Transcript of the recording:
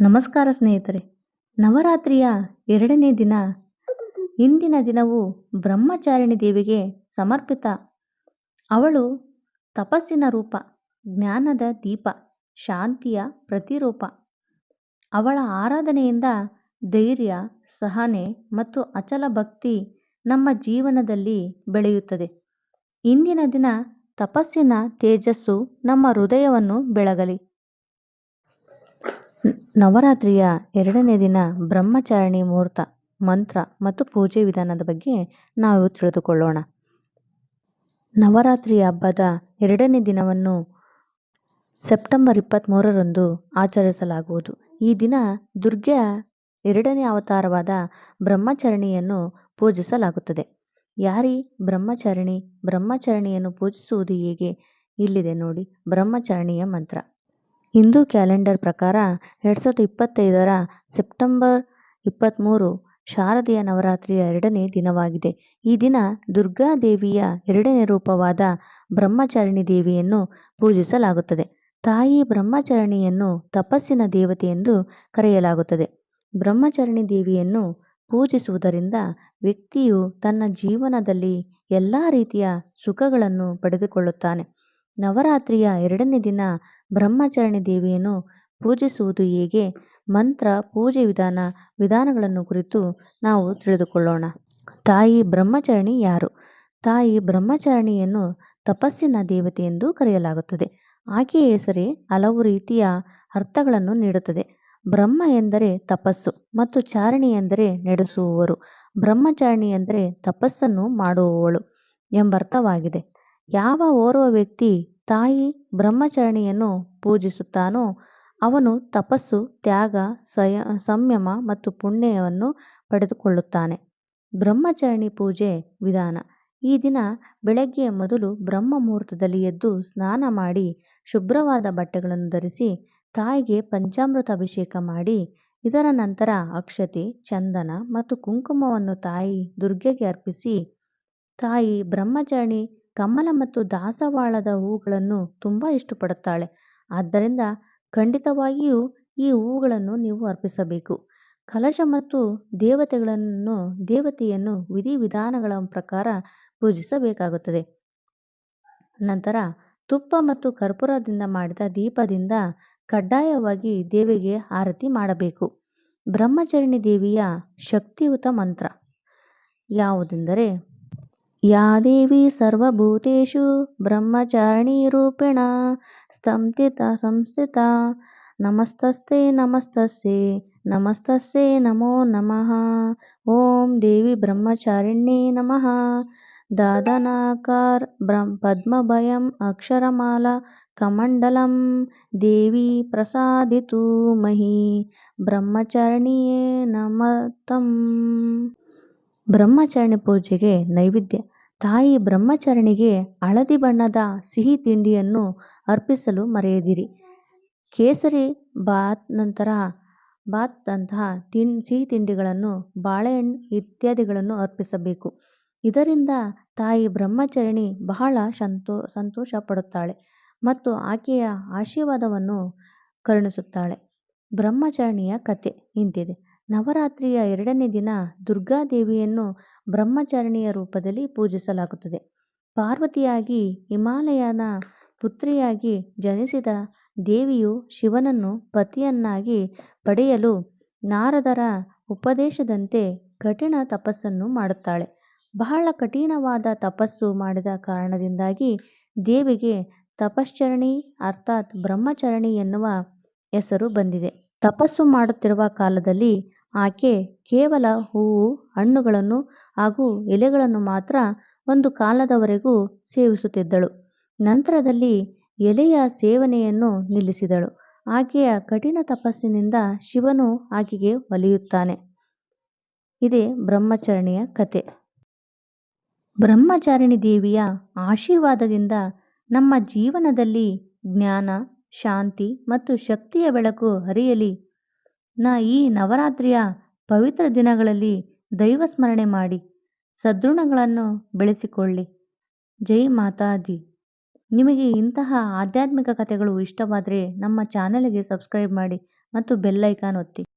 ನಮಸ್ಕಾರ ಸ್ನೇಹಿತರೆ. ನವರಾತ್ರಿಯ ಎರಡನೇ ದಿನ. ಇಂದಿನ ದಿನವು ಬ್ರಹ್ಮಚಾರಿಣಿ ದೇವಿಗೆ ಸಮರ್ಪಿತ. ಅವಳು ತಪಸ್ಸಿನ ರೂಪ, ಜ್ಞಾನದ ದೀಪ, ಶಾಂತಿಯ ಪ್ರತಿರೂಪ. ಅವಳ ಆರಾಧನೆಯಿಂದ ಧೈರ್ಯ, ಸಹನೆ ಮತ್ತು ಅಚಲ ಭಕ್ತಿ ನಮ್ಮ ಜೀವನದಲ್ಲಿ ಬೆಳೆಯುತ್ತದೆ. ಇಂದಿನ ದಿನ ತಪಸ್ಸಿನ ತೇಜಸ್ಸು ನಮ್ಮ ಹೃದಯವನ್ನು ಬೆಳಗಲಿ. ನವರಾತ್ರಿಯ ಎರಡನೇ ದಿನ ಬ್ರಹ್ಮಚಾರಿಣಿ ಮುಹೂರ್ತ, ಮಂತ್ರ ಮತ್ತು ಪೂಜೆ ವಿಧಾನದ ಬಗ್ಗೆ ನಾವು ತಿಳಿದುಕೊಳ್ಳೋಣ. ನವರಾತ್ರಿ ಹಬ್ಬದ ಎರಡನೇ ದಿನವನ್ನು ಸೆಪ್ಟೆಂಬರ್ ಇಪ್ಪತ್ತ್ಮೂರರಂದು ಆಚರಿಸಲಾಗುವುದು. ಈ ದಿನ ದುರ್ಗೆಯ ಎರಡನೇ ಅವತಾರವಾದ ಬ್ರಹ್ಮಚರಣಿಯನ್ನು ಪೂಜಿಸಲಾಗುತ್ತದೆ. ಯಾರಿ ಬ್ರಹ್ಮಚರಣಿ, ಬ್ರಹ್ಮಚರಣಿಯನ್ನು ಪೂಜಿಸುವುದು ಹೇಗೆ? ಇಲ್ಲಿದೆ ನೋಡಿ, ಬ್ರಹ್ಮಚರಣಿಯ ಮಂತ್ರ. ಹಿಂದೂ ಕ್ಯಾಲೆಂಡರ್ ಪ್ರಕಾರ ಎರಡು ಸಾವಿರದ ಇಪ್ಪತ್ತೈದರ ಸೆಪ್ಟೆಂಬರ್ ಇಪ್ಪತ್ತ್ಮೂರು ಶಾರದೀಯ ನವರಾತ್ರಿಯ ಎರಡನೇ ದಿನವಾಗಿದೆ. ಈ ದಿನ ದುರ್ಗಾದೇವಿಯ ಎರಡನೇ ರೂಪವಾದ ಬ್ರಹ್ಮಚಾರಿಣಿ ದೇವಿಯನ್ನು ಪೂಜಿಸಲಾಗುತ್ತದೆ. ತಾಯಿ ಬ್ರಹ್ಮಚಾರಿಣಿಯನ್ನು ತಪಸ್ಸಿನ ದೇವತೆ ಎಂದು ಕರೆಯಲಾಗುತ್ತದೆ. ಬ್ರಹ್ಮಚಾರಿಣಿ ದೇವಿಯನ್ನು ಪೂಜಿಸುವುದರಿಂದ ವ್ಯಕ್ತಿಯು ತನ್ನ ಜೀವನದಲ್ಲಿ ಎಲ್ಲ ರೀತಿಯ ಸುಖಗಳನ್ನು ಪಡೆದುಕೊಳ್ಳುತ್ತಾನೆ. ನವರಾತ್ರಿಯ ಎರಡನೇ ದಿನ ಬ್ರಹ್ಮಚಾರಿಣಿ ದೇವಿಯನ್ನು ಪೂಜಿಸುವುದು ಹೇಗೆ? ಮಂತ್ರ, ಪೂಜೆ ವಿಧಾನ, ವಿಧಾನಗಳನ್ನು ಕುರಿತು ನಾವು ತಿಳಿದುಕೊಳ್ಳೋಣ. ತಾಯಿ ಬ್ರಹ್ಮಚರಣಿ ಯಾರು? ತಾಯಿ ಬ್ರಹ್ಮಚಾರಿಣಿಯನ್ನು ತಪಸ್ಸಿನ ದೇವತೆ ಎಂದು ಕರೆಯಲಾಗುತ್ತದೆ. ಆಕೆಯ ಹೆಸರೇ ಹಲವು ರೀತಿಯ ಅರ್ಥಗಳನ್ನು ನೀಡುತ್ತದೆ. ಬ್ರಹ್ಮ ಎಂದರೆ ತಪಸ್ಸು ಮತ್ತು ಚಾರಣಿ ಎಂದರೆ ನಡೆಸುವವರು. ಬ್ರಹ್ಮಚಾರಣಿ ಎಂದರೆ ತಪಸ್ಸನ್ನು ಮಾಡುವವಳು ಎಂಬರ್ಥವಾಗಿದೆ. ಯಾವ ಓರ್ವ ವ್ಯಕ್ತಿ ತಾಯಿ ಬ್ರಹ್ಮಚರಣಿಯನ್ನು ಪೂಜಿಸುತ್ತಾನೋ, ಅವನು ತಪಸ್ಸು, ತ್ಯಾಗ, ಸಯ, ಸಂಯಮ ಮತ್ತು ಪುಣ್ಯವನ್ನು ಪಡೆದುಕೊಳ್ಳುತ್ತಾನೆ. ಬ್ರಹ್ಮಚರಣಿ ಪೂಜೆ ವಿಧಾನ. ಈ ದಿನ ಬೆಳಗ್ಗೆ ಮೊದಲು ಬ್ರಹ್ಮ ಮುಹೂರ್ತದಲ್ಲಿ ಎದ್ದು ಸ್ನಾನ ಮಾಡಿ, ಶುಭ್ರವಾದ ಬಟ್ಟೆಗಳನ್ನು ಧರಿಸಿ, ತಾಯಿಗೆ ಪಂಚಾಮೃತ ಅಭಿಷೇಕ ಮಾಡಿ, ಇದರ ನಂತರ ಅಕ್ಷತೆ, ಚಂದನ ಮತ್ತು ಕುಂಕುಮವನ್ನು ತಾಯಿ ದುರ್ಗೆಗೆ ಅರ್ಪಿಸಿ, ತಾಯಿ ಬ್ರಹ್ಮಚಾರಿಣಿ ಕಮಲ ಮತ್ತು ದಾಸವಾಳದ ಹೂಗಳನ್ನು ತುಂಬ ಇಷ್ಟಪಡುತ್ತಾಳೆ. ಆದ್ದರಿಂದ ಖಂಡಿತವಾಗಿಯೂ ಈ ಹೂಗಳನ್ನು ನೀವು ಅರ್ಪಿಸಬೇಕು. ಕಲಶ ಮತ್ತು ದೇವತೆಗಳನ್ನು, ದೇವತೆಯನ್ನು ವಿಧಿವಿಧಾನಗಳ ಪ್ರಕಾರ ಪೂಜಿಸಬೇಕಾಗುತ್ತದೆ. ನಂತರ ತುಪ್ಪ ಮತ್ತು ಕರ್ಪೂರದಿಂದ ಮಾಡಿದ ದೀಪದಿಂದ ಕಡ್ಡಾಯವಾಗಿ ದೇವಿಗೆ ಆರತಿ ಮಾಡಬೇಕು. ಬ್ರಹ್ಮಚಾರಿಣಿ ದೇವಿಯ ಶಕ್ತಿಯುತ ಮಂತ್ರ ಯಾವುದೆಂದರೆ యా దేవి సర్వభూతేషు బ్రహ్మచారిణీరూపిణ స్తంతిత సంస్థిత నమస్తస్తే నమస్తస్యే నమస్తస్యే నమో నమ. ఓం దేవి బ్రహ్మచారిణ్యే నమ. దాదనాకార్ బ్రహ్మ పద్మభయం అక్షరమాల కమండలం దేవి ప్రసాదితు మహి. బ్రహ్మచరణీయే నమతం ಬ್ರಹ್ಮಚಾರಿಣಿ ಪೂಜೆಗೆ ನೈವೇದ್ಯ. ತಾಯಿ ಬ್ರಹ್ಮಚಾರಿಣಿಗೆ ಹಳದಿ ಬಣ್ಣದ ಸಿಹಿ ತಿಂಡಿಯನ್ನು ಅರ್ಪಿಸಲು ಮರೆಯದಿರಿ. ಕೇಸರಿ ಬಾತ್ ನಂತರ ಬಾತ್ ಅಂತಹ ತಿನ್, ಸಿಹಿ ತಿಂಡಿಗಳನ್ನು ಬಾಳೆಹಣ್ಣು ಇತ್ಯಾದಿಗಳನ್ನು ಅರ್ಪಿಸಬೇಕು. ಇದರಿಂದ ತಾಯಿ ಬ್ರಹ್ಮಚಾರಿಣಿ ಬಹಳ ಸಂತೋ, ಸಂತೋಷ ಪಡುತ್ತಾಳೆ ಮತ್ತು ಆಕೆಯ ಆಶೀರ್ವಾದವನ್ನು ಕರುಣಿಸುತ್ತಾಳೆ. ಬ್ರಹ್ಮಚಾರಿಣಿಯ ಕತೆ ಇಂತಿದೆ. ನವರಾತ್ರಿಯ ಎರಡನೇ ದಿನ ದುರ್ಗಾದೇವಿಯನ್ನು ಬ್ರಹ್ಮಚಾರಿಣಿಯ ರೂಪದಲ್ಲಿ ಪೂಜಿಸಲಾಗುತ್ತದೆ. ಪಾರ್ವತಿಯಾಗಿ ಹಿಮಾಲಯನ ಪುತ್ರಿಯಾಗಿ ಜನಿಸಿದ ದೇವಿಯು ಶಿವನನ್ನು ಪತಿಯನ್ನಾಗಿ ಪಡೆಯಲು ನಾರದರ ಉಪದೇಶದಂತೆ ಕಠಿಣ ತಪಸ್ಸನ್ನು ಮಾಡುತ್ತಾಳೆ. ಬಹಳ ಕಠಿಣವಾದ ತಪಸ್ಸು ಮಾಡಿದ ಕಾರಣದಿಂದಾಗಿ ದೇವಿಗೆ ತಪಶ್ಚರಣಿ ಅರ್ಥಾತ್ ಬ್ರಹ್ಮಚರಣಿ ಎನ್ನುವ ಹೆಸರು ಬಂದಿದೆ. ತಪಸ್ಸು ಮಾಡುತ್ತಿರುವ ಕಾಲದಲ್ಲಿ ಆಕೆ ಕೇವಲ ಹೂವು, ಹಣ್ಣುಗಳನ್ನು ಹಾಗೂ ಎಲೆಗಳನ್ನು ಮಾತ್ರ ಒಂದು ಕಾಲದವರೆಗೂ ಸೇವಿಸುತ್ತಿದ್ದಳು. ನಂತರದಲ್ಲಿ ಎಲೆಯ ಸೇವನೆಯನ್ನು ನಿಲ್ಲಿಸಿದಳು. ಆಕೆಯ ಕಠಿಣ ತಪಸ್ಸಿನಿಂದ ಶಿವನು ಆಕೆಗೆ ಒಲಿಯುತ್ತಾನೆ. ಇದೇ ಬ್ರಹ್ಮಚರಣಿಯ ಕತೆ ಬ್ರಹ್ಮಚಾರಿಣಿ ದೇವಿಯ ಆಶೀರ್ವಾದದಿಂದ ನಮ್ಮ ಜೀವನದಲ್ಲಿ ಜ್ಞಾನ, ಶಾಂತಿ ಮತ್ತು ಶಕ್ತಿಯ ಬೆಳಕು ಹರಿಯಲಿ. ನ ಈ ನವರಾತ್ರಿಯ ಪವಿತ್ರ ದಿನಗಳಲ್ಲಿ ದೈವ ಸ್ಮರಣೆ ಮಾಡಿ ಸದ್ಗುಣಗಳನ್ನು ಬೆಳೆಸಿಕೊಳ್ಳಿ. ಜೈ ಮಾತಾಜಿ. ನಿಮಗೆ ಇಂತಹ ಆಧ್ಯಾತ್ಮಿಕ ಕಥೆಗಳು ಇಷ್ಟವಾದರೆ ನಮ್ಮ ಚಾನಲ್ಗೆ ಸಬ್ಸ್ಕ್ರೈಬ್ ಮಾಡಿ ಮತ್ತು ಬೆಲ್ಲೈಕಾನ್ ಒತ್ತಿ.